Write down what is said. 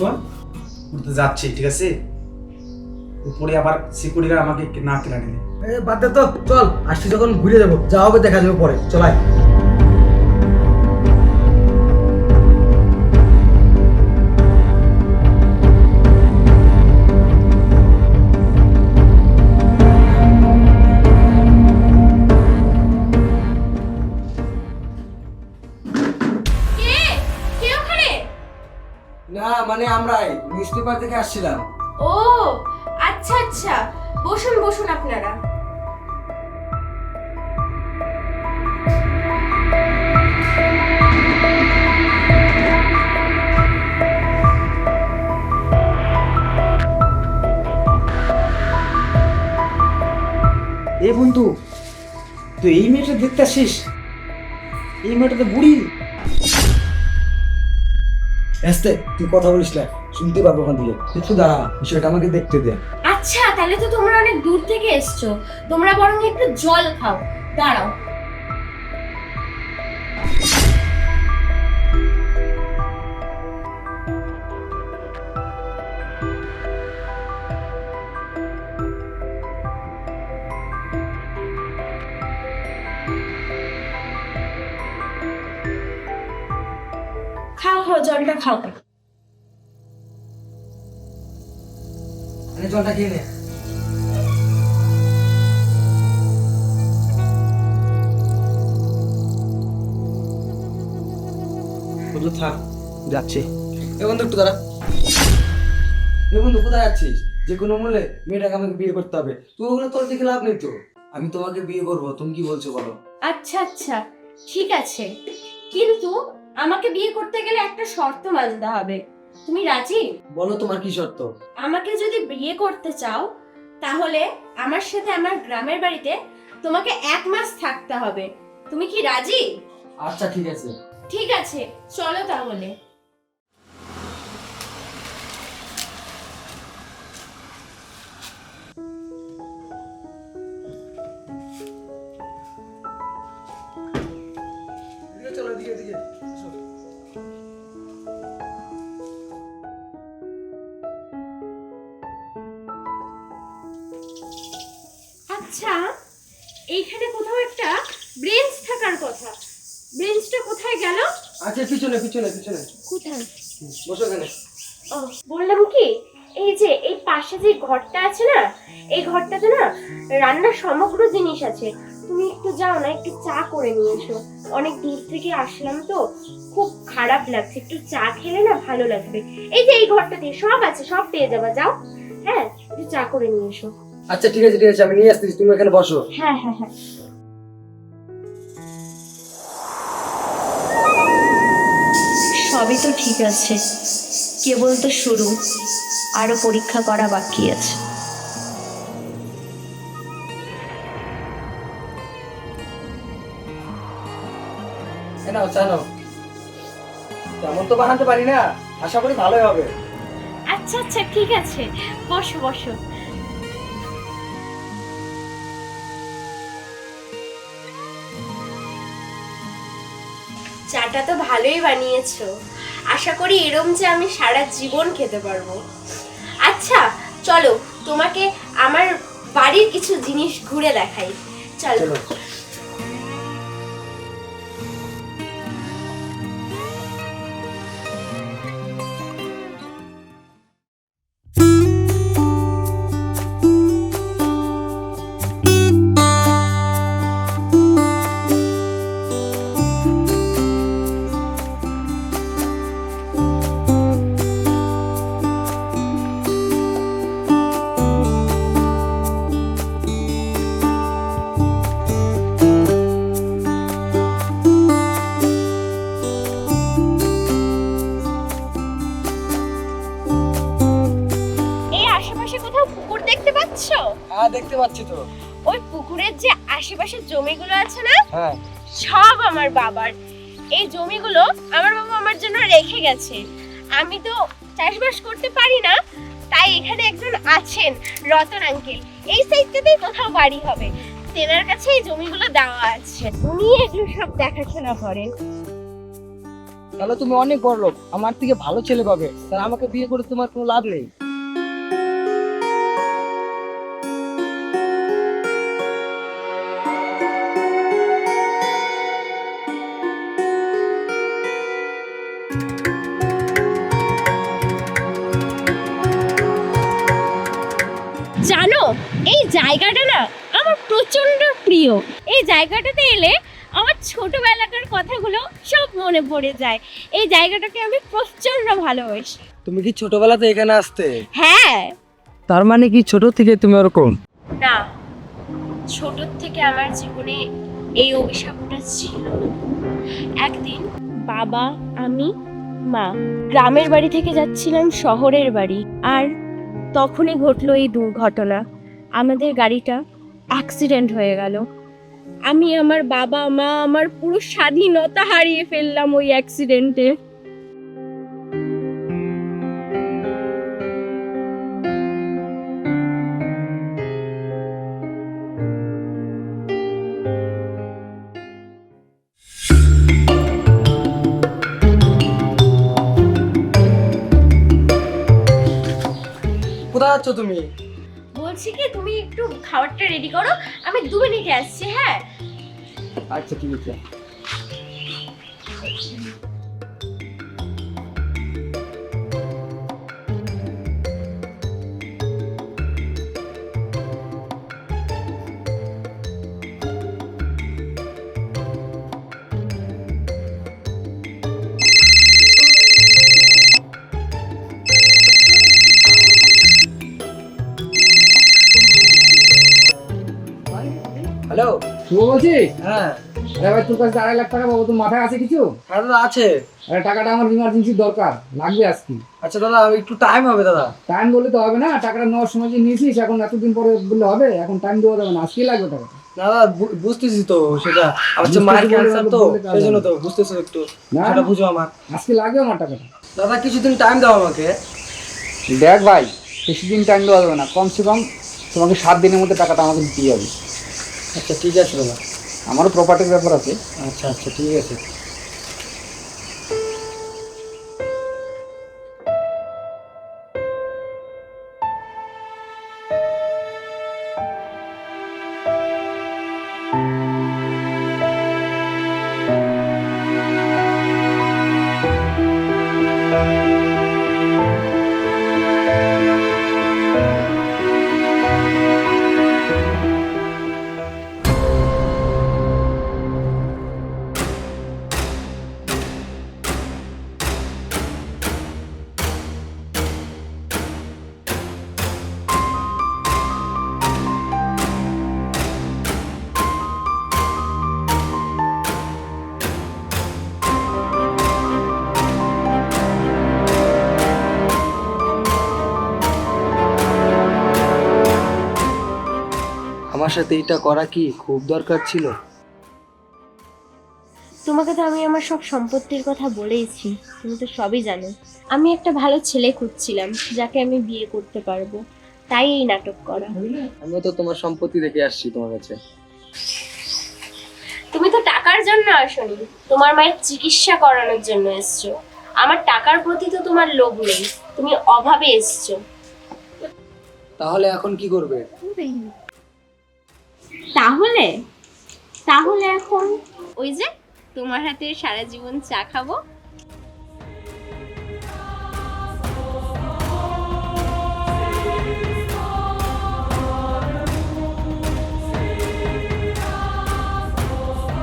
শোন ঘুরতে যাচ্ছি, ঠিক আছে? উপরে আবার সিকিউরিটিরা আমাকে না কেনা নিলে বাদ দে তো, চল, আসছি যখন, ঘুরে যাব, যা হবে দেখা যাবে পরে চলাই পেপার থেকে আসছিলাম। ও আচ্ছা আচ্ছা। বসুন বসুন আপনারা। এ বন্ধু তুই এই মেয়েটা দেখতে আসিস? এই মেয়েটা তো বুড়ি। এসতে তুই কথা বলিস না। শুনতে পাবো ওখান থেকে। একটু দাঁড়া, বিষয়টা আমাকে দেখতে দে। আচ্ছা তাহলে তো তোমরা অনেক দূর থেকে এসছো। তোমরা বরং একটু জল খাও। দাঁড়াও। খাও খাও, জলটা খাও। জলটা খেয়ে নে। বন্ধু থাক যাচ্ছি। এ বন্ধু একটু দাঁড়া। এ বন্ধু কোথায় যাচ্ছিস? যে কোনো মূল্যে মেয়েটাকে আমাকে বিয়ে করতে হবে। তুই ওগুলো তোর দেখে লাভ নেই তো। আমি তোমাকে বিয়ে করব তুমি কি বলছো বলো? আচ্ছা আচ্ছা ঠিক আছে। কিন্তু আমাকে বিয়ে করতে গেলে একটা শর্ত মানতে হবে। তুমি রাজি? বলো তোমার কি শর্ত? আমাকে যদি বিয়ে করতে চাও তাহলে আমার সাথে আমার গ্রামের বাড়িতে তোমাকে এক মাস থাকতে হবে। তুমি কি রাজি? আচ্ছা ঠিক আছে। ঠিক আছে চলো তাহলে। এইখানে কোথাও একটা ব্রেঞ্চ থাকার কথা। ব্রেঞ্চটা কোথায় গেল? আচ্ছা পিছনে পিছনে পিছনে। কোথায়? বসো এখানে। ও বললাম কি এই যে এই পাশে যে ঘরটা আছে না এই ঘরটাতে না রান্নার সমগ্র জিনিস আছে। তুমি একটু যাও না একটু চা করে নিয়ে এসো। অনেক দূর থেকে আসলাম তো খুব খারাপ লাগছে। একটু চা খেলে না ভালো লাগবে। এই যে এই ঘরটাতে সব আছে সব পেয়ে যাবা যাও। হ্যাঁ একটু চা করে নিয়ে এসো। আচ্ছা ঠিক আছে ঠিক আছে আমি নিয়ে আসতেছি তুমি এখানে বসো। হ্যাঁ হ্যাঁ হ্যাঁ। সবই তো ঠিক আছে। কেবল তো শুরু আরও পরীক্ষা করা বাকি আছে। নাও চা নাও। তেমন তো বানাতে পারি না আশা করি ভালোই হবে। আচ্ছা আচ্ছা ঠিক আছে। বসো বসো। চাটা তো ভালোই বানিয়েছো। আশা করি এরম যে আমি সারা জীবন খেতে পারব। আচ্ছা চলো তোমাকে আমার বাড়ির কিছু জিনিস ঘুরে দেখাই। চলো। দেখতে পাচ্ছি তো। ওই পুকুরের যে আশেপাশের জমিগুলো আছে না হ্যাঁ। সব আমার বাবার। এই জমিগুলো আমার বাবা আমার জন্য রেখে গেছে। আমি তো চাষবাস করতে পারি না তাই এখানে একজন আছেন রতন আঙ্কেল। এই সাইডটাতেই কোথাও বাড়ি হবে। তেনার কাছে এই জমিগুলো দেওয়া আছে। উনি এগুলো সব দেখাশোনা করেন। তাহলে তুমি অনেক বড় লোক আমার থেকে ভালো ছেলে পাবে। তাহলে আমাকে বিয়ে করে তোমার কোনো লাভ নেই। জায়গাটা না আমার প্রচণ্ড প্রিয়। এই জায়গাটাতে এলে আমার ছোটবেলাকার কথাগুলো সব মনে পড়ে যায়। এই জায়গাটাকে আমি প্রচণ্ড ভালোবাসি। তুমি কি ছোটবেলাতে এখানে আসতে? হ্যাঁ। তার মানে কি ছোট থেকে তুমি ওরকম? না ছোটর থেকে আমার জীবনে এই অভিশাপটা ছিল। একদিন বাবা আমি মা গ্রামের বাড়ি থেকে যাচ্ছিলাম শহরের বাড়ি। আর তখনই ঘটলো এই দুর্ঘটনা। আমাদের গাড়িটা অ্যাক্সিডেন্ট হয়ে গেল। আমি আমার বাবা, মা, আমার পুরো স্বাধীনতা হারিয়ে ফেললাম ওই অ্যাক্সিডেন্টে যাচ্ছ তুমি? বলছি কি তুমি একটু খাবারটা রেডি করো। আমি দু মিনিটে আসছি হ্যাঁ? আচ্ছা ঠিক আছে। হ্যালো? শুভ বলছিস হ্যাঁ। তোর কাছে আড়াই লাখ টাকা পাবো তোর মাথায় আছে কিছু? হ্যাঁ দাদা আছে। আরে টাকাটা আমার ইমার্জেন্সি দরকার লাগবে আজকে। আচ্ছা দাদা একটু টাইম হবে দাদা। টাইম বললে তো হবে না টাকাটা নেওয়ার সময় যে নিয়েছিস এখন এতদিন পরে বললে হবে এখন টাইম দেওয়া যাবে না আজকেই লাগবে টাকা দাদা বুঝতেছি তো সেটা আমার হচ্ছে মায়ের ক্যান্সার তো সেই জন্য তো বুঝতেছো একটু সেটা বুঝো আমার। আজকে লাগবে আমার টাকাটা। দাদা কিছুদিন টাইম দাও আমাকে। দেখ ভাই বেশি দিন টাইম দেওয়া যাবে না কমসে কম তোমাকে সাত দিনের মধ্যে টাকাটা আমাকে দিতে হবে। আচ্ছা ঠিক আছে দাদা। আমারও প্রপার্টির ব্যাপার আছে। আচ্ছা আচ্ছা ঠিক আছে। আমার সাথে এটা করা কি খুব দরকার ছিল? তোমাকে তো আমি আমার সব সম্পত্তির কথা বলেইছি তুমি তো সবই জানো। আমি একটা ভালো ছেলে খুঁজছিলাম যাকে আমি বিয়ে করতে পারব। তাই এই নাটক করা। আমিও তো তোমার সম্পত্তি দেখে আসছি তোমার কাছে। তুমি তো টাকার জন্য আসনি তোমার মায়ের চিকিৎসা করানোর জন্য এসছো। আমার টাকার প্রতি তো তোমার লোভ নেই তুমি অভাবে এসছো। তাহলে এখন কি করবে? তাহলে তাহলে এখন ওই যে তোমার হাতে সারা জীবন চা খাব।